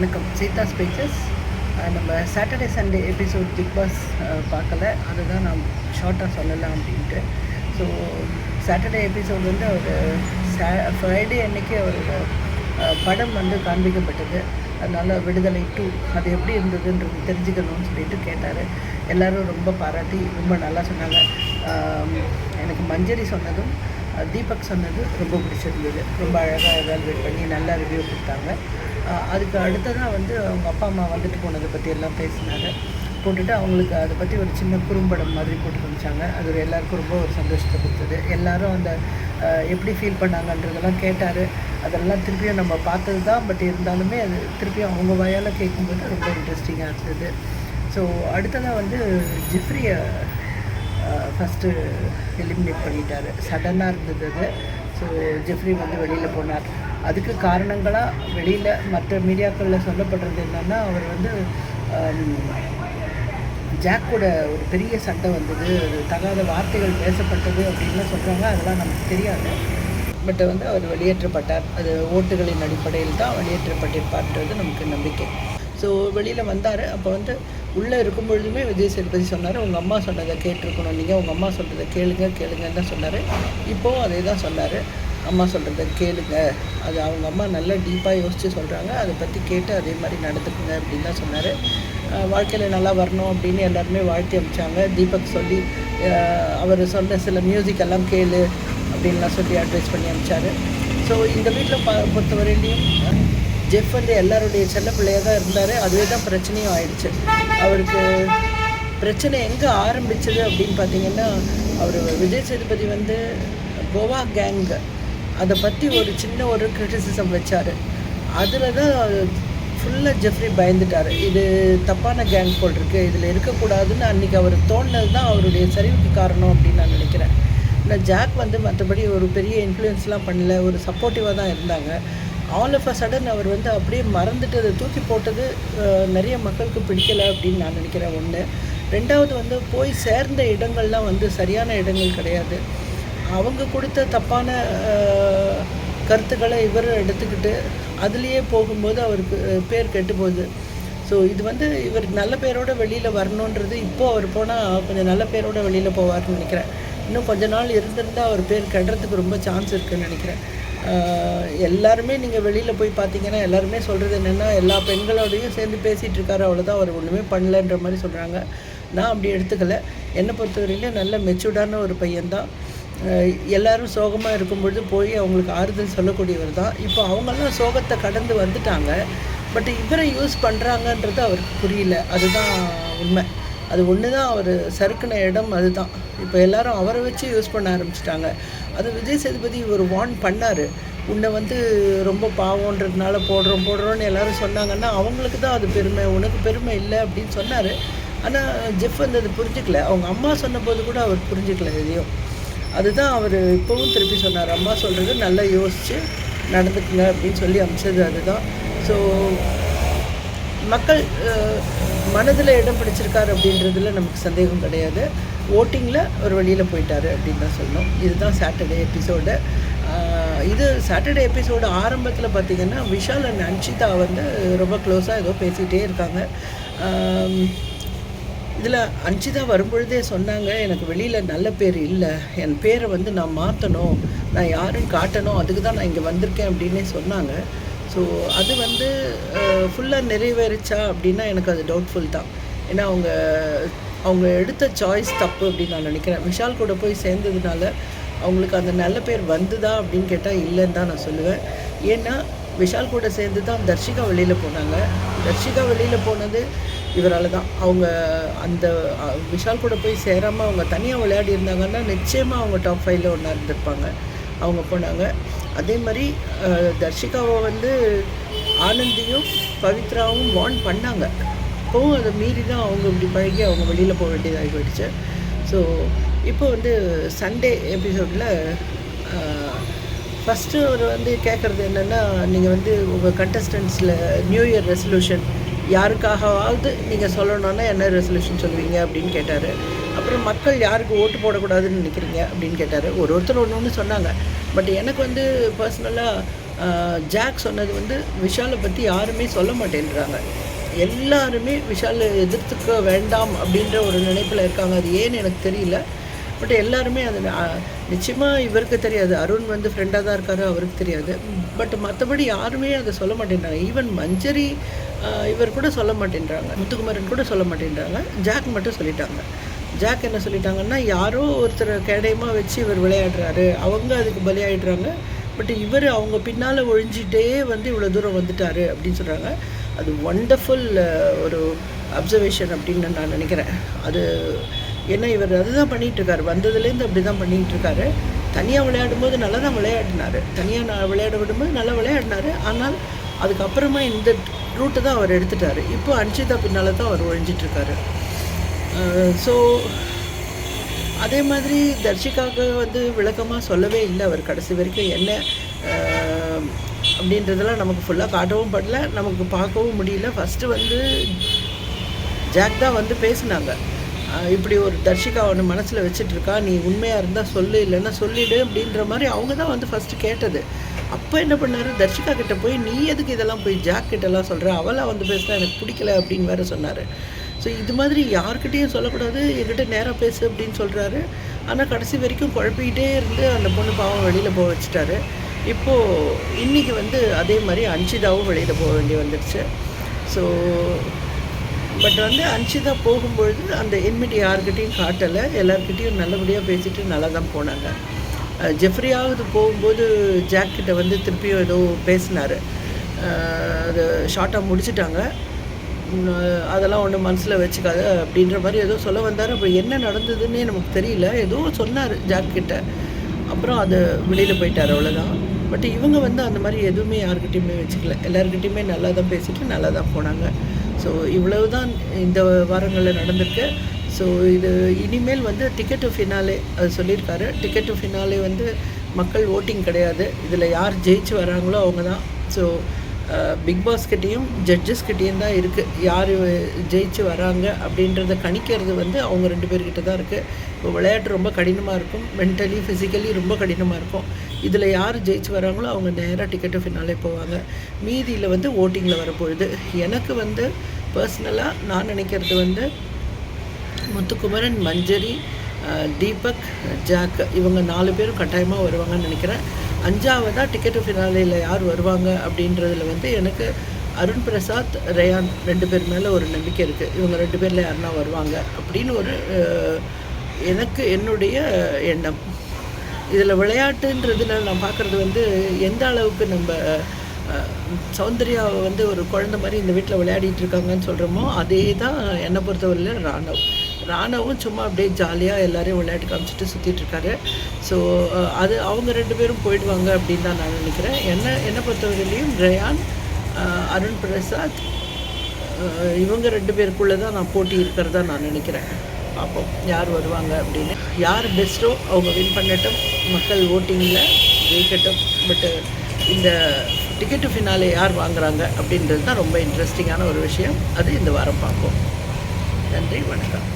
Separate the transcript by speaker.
Speaker 1: வணக்கம். சீதா ஸ்பீச்சஸ் நம்ம Saturday Sunday episode Bigg Boss பார்க்கல. அதுதான் நான் ஷார்ட்டாக சொல்லலாம் அப்படின்ட்டு. ஸோ சாட்டர்டே எபிசோட் வந்து அவர் சா ஃப்ரைடே அன்னைக்கு அவரோட படம் வந்து காண்பிக்கப்பட்டது. அதனால் விடுதலை டூ அது எப்படி இருந்ததுன்றது தெரிஞ்சுக்கணும்னு சொல்லிட்டு கேட்டார். எல்லாரும் ரொம்ப பாராட்டி ரொம்ப நல்லா சொன்னாங்க. எனக்கு மஞ்சரி சொன்னதும் தீபக் சொன்னது ரொம்ப பிடிச்சிருந்தது. ரொம்ப அழகாக எவால்வேட் பண்ணி நல்லா ரிவ்யூ கொடுத்தாங்க. அதுக்கு அடுத்ததாக வந்து அவங்க அப்பா அம்மா வந்துட்டு போனதை பற்றி எல்லாம் பேசினாங்க. போட்டுட்டு அவங்களுக்கு அதை பற்றி ஒரு சின்ன குறும்படம் மாதிரி போட்டு காமிச்சாங்க. அது ஒரு எல்லாருக்கும் ரொம்ப ஒரு சந்தோஷத்தை கொடுத்தது. எல்லாரும் அந்த எப்படி ஃபீல் பண்ணாங்கன்றதெல்லாம் கேட்டார். அதெல்லாம் திருப்பியும் நம்ம பார்த்தது தான். பட் இருந்தாலுமே அது திருப்பியும் அவங்க வாயால் கேட்கும்போது ரொம்ப இன்ட்ரெஸ்டிங்காக இருந்தது. ஸோ அடுத்ததாக வந்து ஜிஃப்ரியை ஃபஸ்ட்டு எலிமினேட் பண்ணிட்டார். சடனாக இருந்தது அது. ஸோ ஜெஃப்ரி வந்து வெளியில் போனார். அதுக்கு காரணங்களாக வெளியில் மற்ற மீடியாக்களில் சொல்லப்படுறது என்னென்னா அவர் வந்து ஜாக்கோட ஒரு பெரிய சண்டை வந்தது அது தகாத வார்த்தைகள் பேசப்பட்டது அப்படின்லாம் சொல்கிறாங்க அதெல்லாம் நமக்கு தெரியாது. பட் வந்து அவர் வெளியேற்றப்பட்டார். அது ஓட்டுகளின் அடிப்படையில் தான் வெளியேற்றப்பட்டிருப்பார்ன்றது நமக்கு நம்பிக்கை. ஸோ வெளியில் வந்தார். அப்போ வந்து உள்ளே இருக்கும் பொழுதுமே விஜய் சேதுபதி சொன்னார் உங்கள் அம்மா சொன்னதை கேட்டிருக்கணும் நீங்கள் உங்கள் அம்மா சொல்கிறத கேளுங்க கேளுங்கன்னு தான் சொன்னார். இப்போவும் அதே தான் சொன்னார். அம்மா சொல்கிறத கேளுங்க. அது அவங்க அம்மா நல்லா டீப்பாக யோசித்து சொல்கிறாங்க அதை பற்றி கேட்டு அதே மாதிரி நடந்துக்குங்க அப்படின்னு தான் சொன்னார். வாழ்க்கையில் நல்லா வரணும் அப்படின்னு எல்லாருமே வாழ்த்தி அமிச்சாங்க தீபக் சொல்லி அவர் சொன்ன சில மியூசிக் எல்லாம் கேளு அப்படின்லாம் சொல்லி அட்வைஸ் பண்ணி அமிச்சார் ஸோ இந்த வீட்டில் ப பொறுத்தவரையிலையும் ஜெஃப் வந்து எல்லாருடைய செல்ல பிள்ளையாக தான் இருந்தார். அதுவே தான் பிரச்சனையும் ஆயிடுச்சு. அவருக்கு பிரச்சனை எங்கே ஆரம்பிச்சது அப்படின்னு பார்த்தீங்கன்னா அவர் விஜய் சேதுபதி வந்து கோவா கேங்கு அதை பற்றி ஒரு சின்ன ஒரு கிரிட்டிசிசம் வச்சார். அதில் தான் ஃபுல்லாக ஜெஃப்ரி பயந்துட்டார். இது தப்பான கேங் போல் இருக்குது இதில் இருக்கக்கூடாதுன்னு அன்றைக்கி அவர் தோணுனது தான் அவருடைய சரிவுக்கு காரணம் அப்படின்னு நான் நினைக்கிறேன். இந்த ஜாக் வந்து மற்றபடி ஒரு பெரிய இன்ஃப்ளூயன்ஸ்லாம் பண்ணல. ஒரு சப்போர்ட்டிவாக தான் இருந்தாங்க. ஆல் ஆஃப் அ சடன் அவர் வந்து அப்படியே மறந்துட்டு அதை தூக்கி போட்டது நிறைய மக்களுக்கு பிடிக்கலை அப்படின்னு நான் நினைக்கிறேன் ஒன்று ரெண்டாவது வந்து போய் சேர்ந்த இடங்கள்லாம் வந்து சரியான இடங்கள் கிடையாது. அவங்க கொடுத்த தப்பான கருத்துக்களை இவர் எடுத்துக்கிட்டு அதுலேயே போகும்போது அவருக்கு பேர் கெட்டு போகுது. ஸோ இது வந்து இவர் நல்ல பேரோட வெளியில் வரணுன்றது இப்போது அவர் போனால் கொஞ்சம் நல்ல பேரோட வெளியில் போவார்னு நினைக்கிறேன். இன்னும் கொஞ்ச நாள் இருந்திருந்தால் அவர் பேர் கெடுறதுக்கு ரொம்ப சான்ஸ் இருக்குதுன்னு நினைக்கிறேன். எல்லாருமே நீங்கள் வெளியில் போய் பார்த்தீங்கன்னா எல்லாருமே சொல்கிறது என்னென்னா எல்லா பெண்களோடையும் சேர்ந்து பேசிகிட்டு இருக்காரு அவ்வளோதான் அவர் ஒன்றுமே பண்ணலன்ற மாதிரி சொல்கிறாங்க நான் அப்படி எடுத்துக்கலை. என்னை பொறுத்தவரையிலும் நல்ல மெச்சூர்டான ஒரு பையன்தான். எல்லாரும் சோகமாக இருக்கும்பொழுது போய் அவங்களுக்கு ஆறுதல் சொல்லக்கூடியவர் தான். இப்போ அவங்கெல்லாம் சோகத்தை கடந்து வந்துட்டாங்க. பட் இவரை யூஸ் பண்ணுறாங்கன்றது அவருக்கு புரியல. அதுதான் உண்மை. அது ஒன்று தான் அவர் சறுக்குன இடம் அதுதான். இப்போ எல்லாரும் அவரை வச்சு யூஸ் பண்ண ஆரம்பிச்சிட்டாங்க. அது விஜய் சேதுபதி ஒரு வார்ன் பண்ணார். உன்னை வந்து ரொம்ப பாவன்றதுனால போடுறோம் போடுறோன்னு எல்லாரும் சொன்னாங்கன்னா அவங்களுக்கு தான் அது பெருமை. உனக்கு பெருமை இல்லை அப்படின்னு சொன்னார். ஆனால் ஜெஃப் வந்து அது புரிஞ்சுக்கல. அவங்க அம்மா சொன்னபோது கூட அவர் புரிஞ்சுக்கல எதையும். அதுதான் அவர் இப்போவும் திருப்பி சொன்னார் அம்மா சொல்கிறது நல்லா யோசித்து நடந்துக்குங்க அப்படின்னு சொல்லி அமைச்சது அதுதான். ஸோ மக்கள் மனதில் இடம் பிடிச்சிருக்காரு அப்படின்றதுல நமக்கு சந்தேகம் கிடையாது. ஓட்டிங்கில் ஒரு வழியில் போயிட்டாரு அப்படின்னு தான் சொல்லணும். இதுதான் சாட்டர்டே எபிசோடு இது சாட்டர்டே எபிசோடு ஆரம்பத்தில் பார்த்தீங்கன்னா விஷால் அண்ட் அன்ஷிதா வந்து ரொம்ப க்ளோஸாக ஏதோ பேசிகிட்டே இருக்காங்க. இதில் அன்ஷிதா வரும்பொழுதே சொன்னாங்க எனக்கு வெளியில் நல்ல பேர் இல்லை. என் பேரை வந்து நான் மாற்றணும் நான் யாரும் காட்டணும். அதுக்கு தான் நான் இங்கே வந்திருக்கேன் அப்படின்னே சொன்னாங்க. ஸோ அது வந்து ஃபுல்லாக நிறைவேறிச்சா அப்படின்னா எனக்கு அது டவுட்ஃபுல் தான். ஏன்னா அவங்க அவங்க எடுத்த சாய்ஸ் தப்பு அப்படின்னு நான் நினைக்கிறேன். விஷால் கூட போய் சேர்ந்ததுனால அவங்களுக்கு அந்த நல்ல பேர் வந்துதா அப்படின்னு கேட்டால் இல்லைன்னு தான் நான் சொல்லுவேன். ஏன்னா விஷால் கூட சேர்ந்து தான் தர்ஷிகா வெளியில் போனாங்க. தர்ஷிகா வெளியில் போனது இவரால் தான் அவங்க அந்த விஷால் கூட போய் சேராமல் அவங்க தனியாக விளையாடி இருந்தாங்கன்னா நிச்சயமாக அவங்க டாப் ஃபைவ்ல ஒன்றா இருந்திருப்பாங்க. அவங்க போனாங்க. அதே மாதிரி தர்ஷிகாவை வந்து ஆனந்தியும் பவித்ராவும் வார்ன் பண்ணாங்க. அப்போவும் அதை மீறி தான் அவங்க இப்படி பழகி அவங்க வெளியில் போக வேண்டியதாகி போயிடுச்சு. ஸோ இப்போ வந்து சண்டே எபிசோடில் ஃபஸ்ட்டு அவர் வந்து கேட்குறது என்னென்னா நீங்கள் வந்து உங்கள் கண்டஸ்டன்ஸில் நியூ இயர் ரெசல்யூஷன் யாருக்காகவாவது நீங்கள் சொல்லணுன்னா என்ன ரெசல்யூஷன் சொல்லுவீங்க அப்படின்னு கேட்டார். அப்புறம் மக்கள் யாருக்கு ஓட்டு போடக்கூடாதுன்னு நினைக்கிறீங்க அப்படின்னு கேட்டார். ஒரு ஒருத்தர் ஒன்று ஒன்று சொன்னாங்க. பட் எனக்கு வந்து பர்சனலாக ஜாக் சொன்னது வந்து விஷாலை பற்றி யாருமே சொல்ல மாட்டேன்றாங்க. எல்லாருமே விஷாலை எதிர்த்துக்க வேண்டாம் அப்படின்ற ஒரு நினைப்பில் இருக்காங்க. அது ஏன்னு எனக்கு தெரியல. பட் எல்லாருமே அது நிச்சயமாக இவருக்கு தெரியாது. அருண் வந்து ஃப்ரெண்டாக தான் இருக்காரு அவருக்கு தெரியாது. பட் மற்றபடி யாருமே அதை சொல்ல மாட்டேன்றாங்க. ஈவன் மஞ்சரி இவர் கூட சொல்ல மாட்டேன்றாங்க. முத்துக்குமரன் கூட சொல்ல மாட்டேன்றாங்க. ஜாக் மட்டும் சொல்லிட்டாங்க. ஜாக் என்ன சொல்லிட்டாங்கன்னா யாரோ ஒருத்தர் கேடயமாக வச்சு இவர் விளையாடுறாரு. அவங்க அதுக்கு பலியாயிடுறாங்க. பட் இவர் அவங்க பின்னால் ஒழிஞ்சிட்டே வந்து இவ்வளோ தூரம் வந்துட்டார் அப்படின்னு சொல்கிறாங்க அது ஒண்டர்ஃபுல் ஒரு அப்சர்வேஷன் அப்படின்னு நான் நினைக்கிறேன். அது ஏன்னா இவர் அதுதான் பண்ணிகிட்ருக்காரு வந்ததுலேருந்து அப்படி தான் பண்ணிகிட்ருக்காரு தனியாக விளையாடும் போது நல்லா தான் விளையாடினார். தனியாக நான் விளையாட விடும்போது நல்லா விளையாடினார். ஆனால் அதுக்கப்புறமா இந்த ரூட்டு தான் அவர் எடுத்துட்டார். இப்போ அன்ஷிதா பின்னால் தான் அவர் ஒழிஞ்சிட்ருக்காரு. ஸோ அதே மாதிரி தர்ஷிகாவுக்கு வந்து விளக்கமாக சொல்லவே இல்லை அவர் கடைசி வரைக்கும் என்ன அப்படின்றதெல்லாம் நமக்கு ஃபுல்லாக காட்டவும் படல. நமக்கு பார்க்கவும் முடியல. ஃபஸ்ட்டு வந்து ஜாக் தான் வந்து பேசினாங்க. இப்படி ஒரு தர்ஷிகா ஒன்று மனசில் வச்சுட்ருக்கா நீ உண்மையாக இருந்தால் சொல்லு இல்லைன்னா சொல்லிடு அப்படின்ற மாதிரி அவங்க தான் வந்து ஃபஸ்ட்டு கேட்டது. அப்போ என்ன பண்ணார்? தர்ஷிகா கிட்டே போய் நீ எதுக்கு இதெல்லாம் போய் ஜாக் கிட்டலாம் சொல்கிற அவளாக வந்து பேசினா எனக்கு பிடிக்கல அப்படின்னு வேறு சொன்னார். ஸோ இது மாதிரி யார்கிட்டையும் சொல்லக்கூடாது. என்கிட்ட நேராக பேசு அப்படின்னு சொல்கிறாரு ஆனால் கடைசி வரைக்கும் குழப்பிக்கிட்டே இருந்து அந்த பொண்ணு பாவம் வெளியில் போக வச்சுட்டாரு. இப்போது இன்றைக்கி வந்து அதே மாதிரி அன்ஷிதாவும் வெளியில் போக வேண்டி வந்துடுச்சு ஸோ பட் வந்து அன்ஷிதா போகும்பொழுது அந்த என்மிட்டி யார்கிட்டையும் காட்டலை. எல்லாருக்கிட்டேயும் நல்லபடியாக பேசிட்டு நல்லா தான் போனாங்க. ஜெஃப்ரியாவது போகும்போது ஜாக்கிட்ட வந்து திருப்பியும் ஏதோ பேசினார். அது ஷார்ட்டாக முடிச்சிட்டாங்க. அதெல்லாம் ஒன்றும் மனசில் வச்சுக்காது அப்படின்ற மாதிரி ஏதோ சொல்ல வந்தார். அப்போ என்ன நடந்ததுன்னே நமக்கு தெரியல. ஏதோ சொன்னார் ஜாக்கிட்ட அப்புறம் அது வெளியில் போயிட்டார் அவ்வளோதான் பட் இவங்க வந்து அந்த மாதிரி எதுவுமே யாருக்கிட்டையுமே வச்சுக்கல. எல்லாருக்கிட்டையுமே நல்லா தான் பேசிட்டு நல்லா தான் போனாங்க. ஸோ இவ்வளவு தான் இந்த வாரங்களில் நடந்திருக்கு. ஸோ இது இனிமேல் வந்து டிக்கெட்டு ஃபினாலே அது சொல்லியிருக்காரு. டிக்கெட்டு ஃபினாலே வந்து மக்கள் ஓட்டிங் கிடையாது. இதில் யார் ஜெயிச்சு வராங்களோ அவங்க தான் ஸோ பிக் பாஸ்கிட்டேயும் ஜட்ஜஸ்கிட்டேயும் தான் இருக்குது யார் ஜெயிச்சு வராங்க அப்படின்றத கணிக்கிறது வந்து அவங்க ரெண்டு பேர்கிட்ட தான் இருக்குது இப்போ விளையாட்டு ரொம்ப கடினமாக இருக்கும். மென்டலி ஃபிசிக்கலி ரொம்ப கடினமாக இருக்கும். இதில் யார் ஜெயிச்சு வராங்களோ அவங்க நேராக டிக்கெட்டு ஃபினாலே போவாங்க. மீதியில் வந்து ஓட்டிங்கில் வரப்பொழுது எனக்கு வந்து பர்சனலாக நான் நினைக்கிறது வந்து முத்துக்குமரன் மஞ்சரி தீபக் ஜாக் இவங்க நாலு பேரும் கட்டாயமாக வருவாங்கன்னு நினைக்கிறேன். அஞ்சாவதாக டிக்கெட்டு ஃபினாலையில் யார் வருவாங்க அப்படின்றதுல வந்து எனக்கு அருண் பிரசாத் ரயான் ரெண்டு பேர் மேலே ஒரு நம்பிக்கை இருக்குது இவங்க ரெண்டு பேரில் யாருன்னா வருவாங்க அப்படின்னு ஒரு எனக்கு என்னுடைய எண்ணம். இதில் விளையாட்டுன்றதுல நான் பார்க்குறது வந்து எந்த அளவுக்கு நம்ம சௌந்தர்யாவை வந்து ஒரு குழந்த மாதிரி இந்த வீட்டில் விளையாடிட்டு இருக்காங்கன்னு சொல்கிறோமோ அதே தான் என்னை பொறுத்தவரையில் ராணவ் ராணாவும் சும்மா அப்படியே ஜாலியாக எல்லோரையும் விளையாட்டு காமிச்சிட்டு சுற்றிட்டுருக்காரு ஸோ அது அவங்க ரெண்டு பேரும் போயிடுவாங்க அப்படின்னு தான் நான் நினைக்கிறேன். என்ன என்னை பொறுத்தவரையிலையும் ரயான் அருண் பிரசாத் இவங்க ரெண்டு பேருக்குள்ளே தான் நான் போட்டி இருக்கிறதா நான் நினைக்கிறேன். பார்ப்போம் யார் வருவாங்க அப்படின்னு. யார் பெஸ்ட்டோ அவங்க வின் பண்ணட்டும். மக்கள் ஓட்டிங்கில் ஜெயிக்கட்டும். பட்டு இந்த டிக்கெட்டு ஃபினாலே யார் வாங்குறாங்க அப்படின்றது தான் ரொம்ப இன்ட்ரெஸ்டிங்கான ஒரு விஷயம். அது இந்த வாரம் பார்ப்போம் நன்றி வணக்கம்.